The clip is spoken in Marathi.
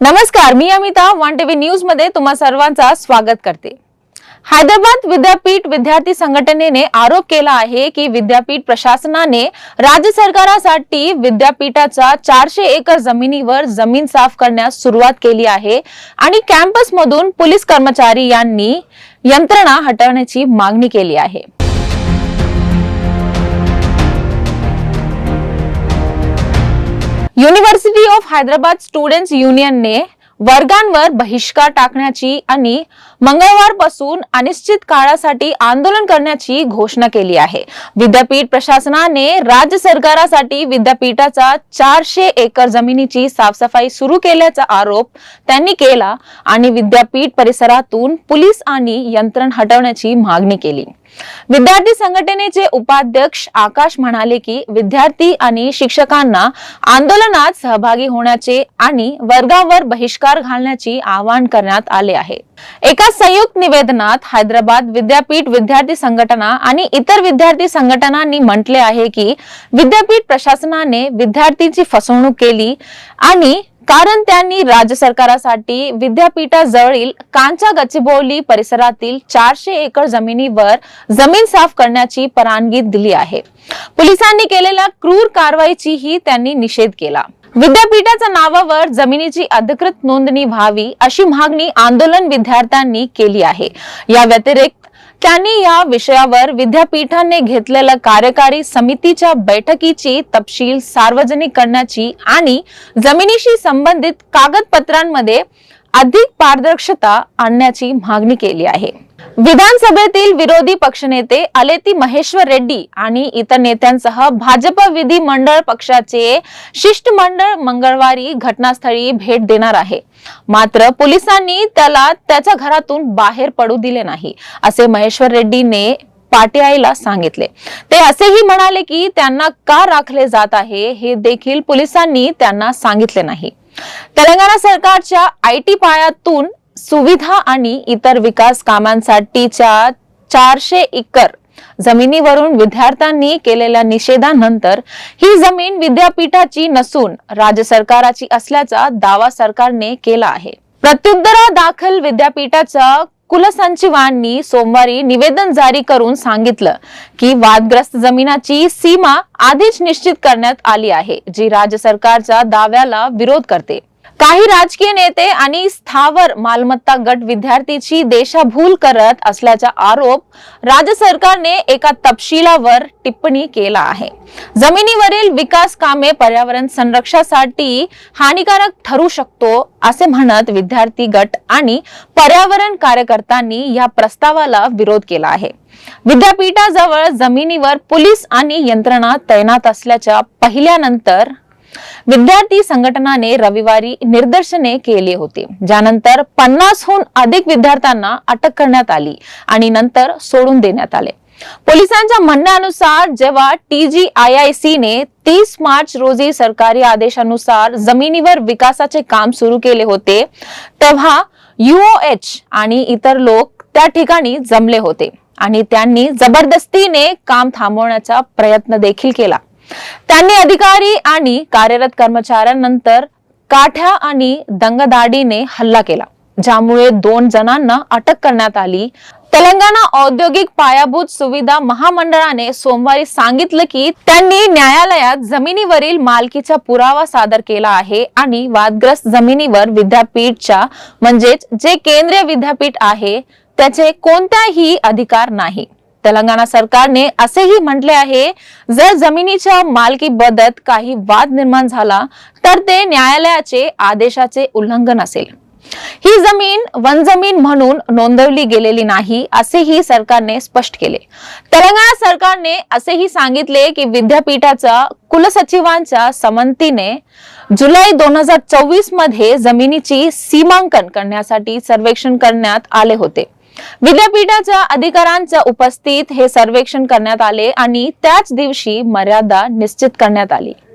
नमस्कार मी अमिता वन टीव्ही न्यूजमध्ये तुम्हा सर्वांचा स्वागत करते. हैदराबाद विद्यापीठ विद्यार्थी संघटनेने आरोप केला आहे की विद्यापीठ प्रशासनाने राज्य सरकारासाठी विद्यापीठाच्या चारशे एकर जमिनीवर जमीन साफ करण्यास सुरुवात केली आहे आणि कॅम्पस मधून पोलीस कर्मचारी यांनी यंत्रणा हटवण्याची मागणी केली आहे. युनिव्हर्सिटी ऑफ हैदराबाद स्टुडंट्स युनियनने वर्गांवर बहिष्कार टाकण्याची आणि मंगळवारपासून अनिश्चित काळासाठी आंदोलन करण्याची घोषणा केली आहे. विद्यापीठ प्रशासनाने राज्य सरकारासाठी विद्यापीठाचा चारशे एकर जमिनीची साफसफाई सुरू केल्याचा आरोप त्यांनी केला आणि विद्यापीठ परिसरातून पोलीस आणि यंत्रण हटवण्याची मागणी केली. विद्यार्थी संघटनेचे उपाध्यक्ष आकाश म्हणाले की विद्यार्थी आणि शिक्षकांना आंदोलनात सहभागी होण्याचे आणि वर्गावर बहिष्कार घालण्याचे आवाहन करण्यात आले आहे. एका संयुक्त निवेदनात हैदराबाद विद्यापीठ विद्यार्थी संघटना आणि इतर विद्यार्थी संघटनांनी म्हटले आहे की विद्यापीठ प्रशासनाने विद्यार्थीची फसवणूक केली आणि कारण त्यांनी राज्य सरकारासाठी विद्यापीठाजवळील कांचा गचिबोली परिसरातील चारशे एकर जमिनीवर जमीन साफ करण्याची परवानगी दिली आहे. पोलिसांनी केलेल्या क्रूर कारवाईचीही त्यांनी निषेध केला. विद्यापीठाच्या नावावर जमिनीची अधिकृत नोंदणी व्हावी अशी मागणी आंदोलन विद्यार्थ्यांनी केली आहे. या व्यतिरिक्त त्यांनी या विषयावर विद्यापीठाने घेतलेल्या कार्यकारी समितीच्या बैठकीची तपशील सार्वजनिक करण्याची आणि जमिनीशी संबंधित कागदपत्रांमध्ये अधिक पारदर्शकता आणण्याची मागणी केली आहे. विधानसभेतील विरोधी पक्षनेते अलेती महेश्वर रेड्डी आणि इतर नेत्यांसह भाजप विधिमंडळ पक्षाचे शिष्टमंडळ मंगळवारी घटनास्थळी भेट देणार आहे. मात्र पोलिसांनी त्याला त्याच्या घरातून बाहेर पडू दिले नाही असे महेश्वर रेड्डीने पाटियाईला सांगितले. ते असेही म्हणाले की त्यांना का राखले जात आहे हे देखील पोलिसांनी त्यांना सांगितले नाही. तेलंगणा सरकारच्या आय टी पायातून सुविधा आणि इतर विकास कामांसाठीच्या चारशे एकर जमिनीवरून विद्यार्थ्यांनी केलेल्या निषेधानंतर ही जमीन विद्यापीठाची नसून राज्य सरकाराची असल्याचा दावा सरकारने केला आहे. प्रत्युत्तरादाखल विद्यापीठाच्या कुलसंचिवांनी सोमवारी निवेदन जारी करून सांगितलं की वादग्रस्त जमिनाची सीमा आधीच निश्चित करण्यात आली आहे जी राज्य सरकारच्या दाव्याला विरोध करते. काही राजकीय नेते आणि स्थावर मालमत्ता गट विद्यार्थीची देशाभूल करत असल्याचा आरोप राज्य सरकारने एका तपशिलावर टिप्पणी केला आहे. जमिनीवरील विकास कामे पर्यावरण संरक्षणासाठी हानिकारक ठरू शकतो असे म्हणत विद्यार्थी गट आणि पर्यावरण कार्यकर्त्यांनी या प्रस्तावाला विरोध केला आहे. विद्यापीठाजवळ जमिनीवर पोलीस आणि यंत्रणा तैनात असल्याच्या पहिल्यानंतर विद्यार्थी संघटनाने रविवारी निदर्शने केले होते. ज्यानंतर पन्नासहून अधिक विद्यार्थ्यांना अटक करण्यात आली आणि नंतर सोडून देण्यात आले. पोलिसांच्या म्हणण्यानुसार जेव्हा T G I I C ने तीस मार्च रोजी सरकारी आदेशानुसार जमिनीवर विकासाचे काम सुरू केले होते तेव्हा युओएच आणि इतर लोक त्या ठिकाणी जमले होते आणि त्यांनी जबरदस्तीने काम थांबवण्याचा प्रयत्न देखील केला. त्यांनी अधिकारी आणि कार्यरत कर्मचाऱ्यांनंतर काठ्या आणि दंगदाडीने हल्ला केला ज्यामुळे दोन जणांना अटक करण्यात आली. तेलंगणा औद्योगिक पायाभूत सुविधा महामंडळाने सोमवारी सांगितलं की त्यांनी न्यायालयात जमिनीवरील मालकीचा पुरावा सादर केला आहे आणि वादग्रस्त जमिनीवर विद्यापीठच्या म्हणजेच जे केंद्रीय विद्यापीठ आहे त्याचे कोणताही अधिकार नाही. तेलंगणा सरकारने असेही म्हटले आहे जर जमिनीच्या मालकीबद्दल काही वाद निर्माण झाला तर ते न्यायालयाचे आदेशाचे उल्लंघन असेल. ही जमीन वन जमीन म्हणून नोंदवली गेलेली नाही असेही सरकारने स्पष्ट केले. तेलंगणा सरकारने असेही सांगितले की विद्यापीठाच्या कुलसचिवांच्या संमतीने जुलै दोन हजार चोवीसमध्ये जमिनीची सीमांकन करण्यासाठी सर्वेक्षण करण्यात आले होते. विद्यापीठाच्या अधिकाऱ्यांच्या उपस्थित हे सर्वेक्षण करण्यात आले आणि त्याच दिवशी मर्यादा निश्चित करण्यात आली.